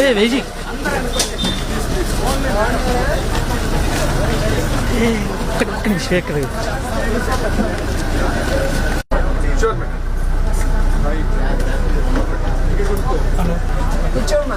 ఏ వెయిజీ ఒక్క ఒక్క నిమిషం ఎక్కడ కూర్చోమ్మా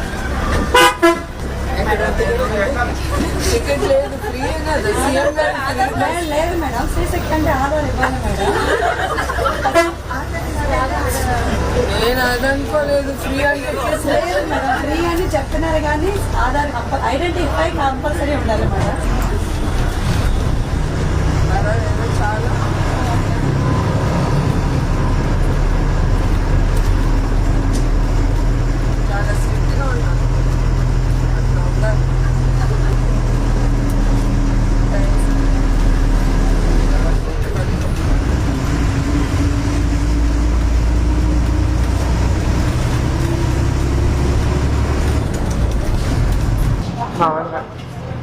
టికెట్ లేదు ఫ్రీ కదా. సీఎం గారు. లేదు మేడం. శక్తి అంటే ఆధార్ ఇవ్వాలి మేడం. నేను అది అనుకోలేదు. ఫ్రీ అని చెప్పేసి లేదు మేడం. ఫ్రీ అని చెప్తున్నారు కానీ ఆధార్ ఐడెంటిఫై కంపల్సరీ ఉండాలి మేడం పర్వాలేదు, చాలా చాలా స్ట్రిక్ట్గా ఉన్నాను అట్లా ఉండాలి Thanks. బాగున్నా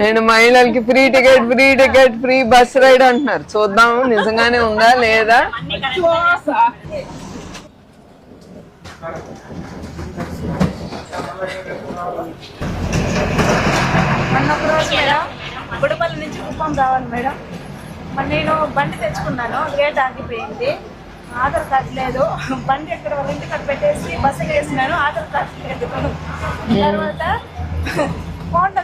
నేను మహిళలకి free ticket free ticket free bus ride అంటున్నారు. చూద్దాం నిజంగానే ఉందా లేదా? గుడిపల్లి నుంచి కుప్పం రావాలి మేడం. మరి నేను బండి తెచ్చుకున్నాను గేట్ ఆగిపోయింది ఆధార్ కార్డు లేదు. బండి ఎక్కడ వాళ్ళ ఇంటికి పెట్టేసి బస్సు వేసినాను ఆధార్ కార్డు లేదు. తర్వాత ఫోన్లో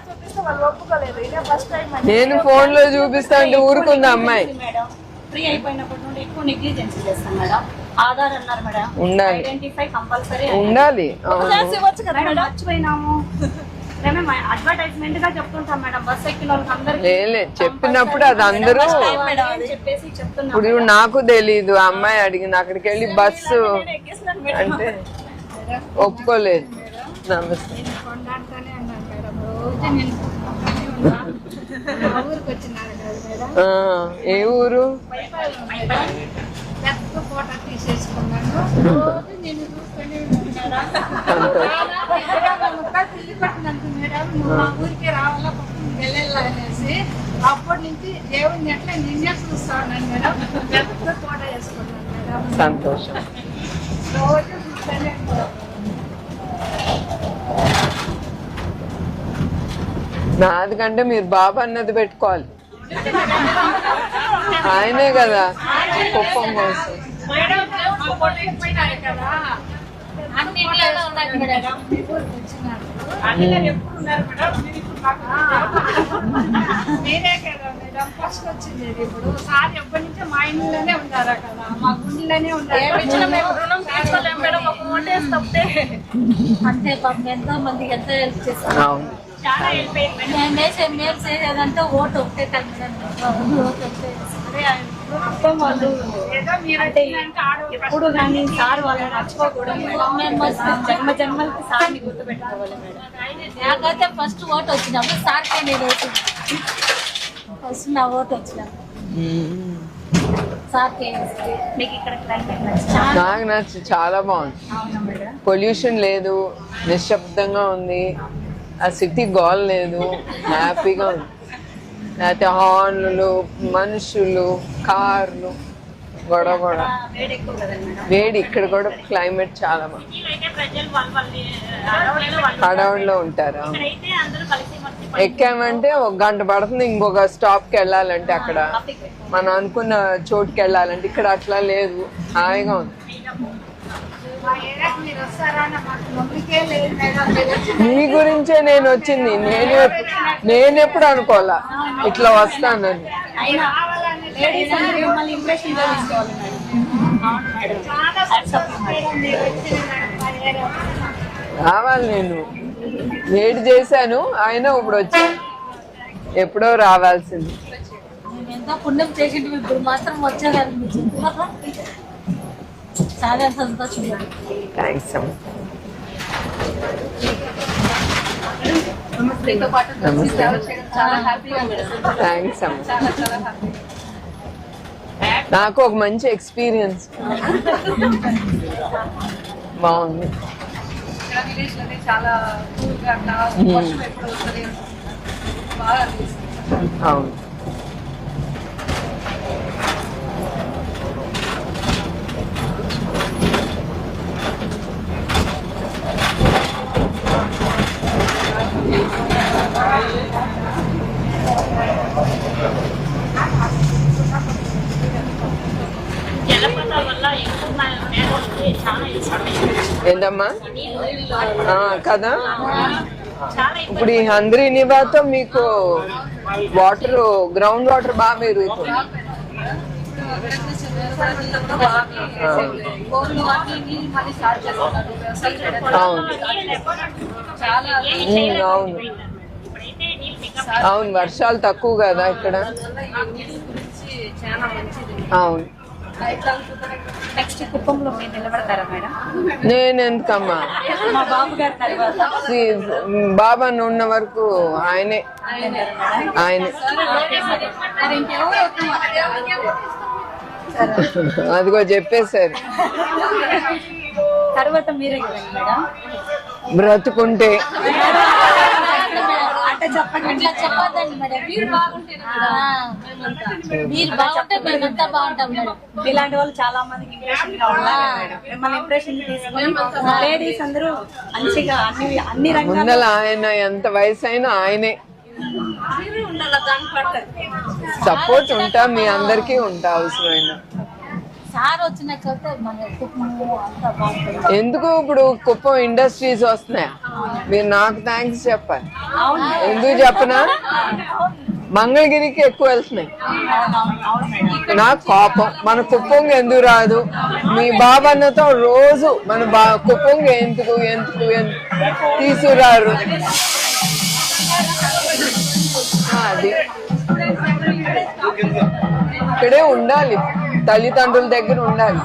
నేను ఫోన్లో చూపిస్తా అంటే ఊరుకుంది అమ్మాయి? మేడం. ఫ్రీ అయిపోయినప్పటి నుండి ఎక్కువ నెగ్లిజెన్స్ చేస్తాం మేడం. ఆధార్ అన్నారు మేడం. ఉండాలి. ఐడెంటిఫై కంపల్సరీ ఉండాలి. అవును. ఇవ్వచ్చు కదా మేడం మర్చిపోయినాము. మేము అడ్వర్టైజ్మెంట్గా చెప్తుంటాం మేడం. బస్ ఎక్కిన వాళ్ళకి అందరికీ. లేలే చెప్పినప్పుడు అది అందరూ అని చెప్పేసి చెప్తున్నాం ఇప్పుడు నాకు తెలీదు. ఆ అమ్మాయి అడిగింది. అక్కడికి వెళ్ళి బస్సు అంటే ఒప్పుకోలేదు. నమస్తే. ఏ ఊరు? ఊరికే రావాలా పక్కన వెళ్ళాలా అనేసి అప్పటి నుంచి దేవుడిని ఎట్లా నిన్నే మేడం పెద్ద ఫోటో వేసుకున్నాను మేడం సంతోషం. రోజు చూస్తూనే ఉన్నాను. నాది కంటే మీరు బాబు అన్నది పెట్టుకోవాలి. ఆయనే కదా కుప్పం కోసం. మీ ఊరికి వచ్చినారు అన్నిలో ఎప్పుడు ఉన్నారు మేడం మీరు ఇప్పుడు మాకు మీరే కదా మేడం ఫస్ట్ వచ్చింది ఇప్పుడు సార్ ఎప్పటి నుంచో మా ఇంట్లోనే ఉన్నారా కదా మా గుండెలోనే ఉన్నారు అంతే పాపం ఎంతో మందికి ఎంతో హెల్ప్ చేస్తారు వేసే చేసేదంటే ఓటు ఒకటే వాళ్ళు ఎప్పుడు కానీ సార్ వాళ్ళని మస్తు జన్మ జన్మలకి సార్ని గుర్తుపెట్టుకోవాలి మేడం నాకైతే ఫస్ట్ ఓటు వచ్చినప్పుడు సార్కే నేను ఓటు ఫస్ట్ నా ఓటు వచ్చినప్పుడు నాకు నచ్చి చాలా బాగుంది పొల్యూషన్ లేదు నిశ్శబ్దంగా ఉంది ఆ సిటీ గోల్ లేదు. హ్యాపీగా ఉంది. లేకపోతే హార్న్లు మనుషులు కార్లు గొడవ గొడవ. వేడి ఇక్కడ కూడా క్లైమేట్ చాలా బాగుంది. అడవుల్లో ఉంటారా? ఉంటారు ఎక్కామంటే ఒక గంట పడుతుంది ఇంకొక స్టాప్కి వెళ్ళాలంటే అక్కడ. మనం అనుకున్న చోటుకి వెళ్ళాలంటే ఇక్కడ అట్లా లేదు. హాయిగా ఉంది. మా వచ్చి గురించే నేను వచ్చింది. నేను నేను ఎప్పుడు అనుకోవాలా? ఇట్లా వస్తానని. రావాలి నేను. వెయిట్ చేశాను అయినా ఇప్పుడు వచ్చాను. ఎప్పుడో రావాల్సింది. పుణ్యం చేసిండు ఇప్పుడు మాత్రం వచ్చేదనిపించింది చాలా సంతోషం థ్యాంక్స్ అమ్మ. అమ్మ. నాకు ఒక మంచి ఎక్స్పీరియన్స్ బాగుంది. ఇక్కడ విలేజ్లోనే చాలా కూల్గా అట్లా వర్షం ఎప్పుడు వస్తుంది బాగా అనిపిస్తుంది అవును జలపాతం వల్ల ఎక్కువ మేడలకి చాలా ఇష్టం ఏంటమ్మా? కదా? ఇప్పుడు ఈ హంద్రీ నివాతో మీకు వాటర్ గ్రౌండ్ వాటర్ బాగా పెరుగుతుంది. అవును. అవును అవును. వర్షాలు తక్కువ కదా ఇక్కడ. అవును. నెక్స్ట్ కుప్పంలో మీరు నిలబడతారా మేడం? నేను ఎందుకమ్మా మా బాబు గారి తర్వాత. బాబా ఉన్న వరకు ఆయనే. ఆయనే. అదిగో చెప్పేశారు. తర్వాత మీరే మేడం. బ్రతుకుంటే. అంటే చెప్పండి. అట్లా చెప్పొద్దండి మేడం. మీరు బాగుంటేనే కదా. మేమంతా. మీరు బాగుంటే మేమంతా బాగుంటాం మేడం. ఇలాంటి వాళ్ళు చాలా మందికి ఇంప్రెషన్గా ఉండాలి మేడం. మిమ్మల్ని ఇంప్రెషన్ తీసుకొని లేడీస్ అందరూ మంచిగా అన్ని అన్ని రంగాల్లో ముందల ఆయన ఎంత వయసు అయినా ఆయనే. సపోర్ట్ ఉంటా మీ అందరికీ ఉంటా అవసరమైన. సార్ వచ్చినాకైతే మన కుటుంబం అంతా బాగుంటుంది. ఎందుకు ఇప్పుడు కుప్పం ఇండస్ట్రీస్ వస్తున్నాయి? మీరు నాకు థ్యాంక్స్ చెప్పాలి. ఎందుకు చెప్పనా? మంగళగిరికి ఎక్కువ వెళ్తున్నాయి. నాకు కోపం. మన కుప్పంకి ఎందుకు రాదు? మీ బాబన్నతో రోజు మన బా కుప్పంకి ఎందుకు ఎందుకు ఎందుకు తీసుకురారు? అది. ఇక్కడే ఉండాలి. తల్లిదండ్రుల దగ్గర ఉండాలి.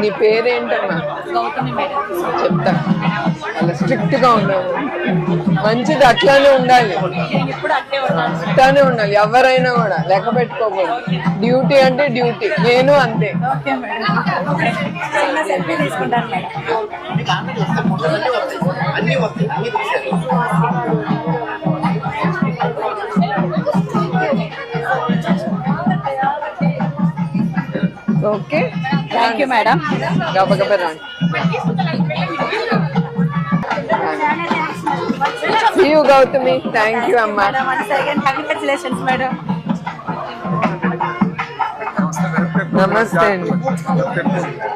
నీ పేరేంటమ్మా? చెప్తా. అలా స్ట్రిక్ట్గా ఉన్నాను మంచిది అట్లానే ఉండాలి. అట్లానే ఉండాలి. ఎవరైనా కూడా లెక్క పెట్టుకోకూడదు డ్యూటీ అంటే డ్యూటీ. నేను అంతే. ఓకే. థ్యాంక్ యూ మేడం గబగబ రండి. you, Gautami. Thank, Thank you, Amma. Madam, once again, congratulations, madam. Namaste.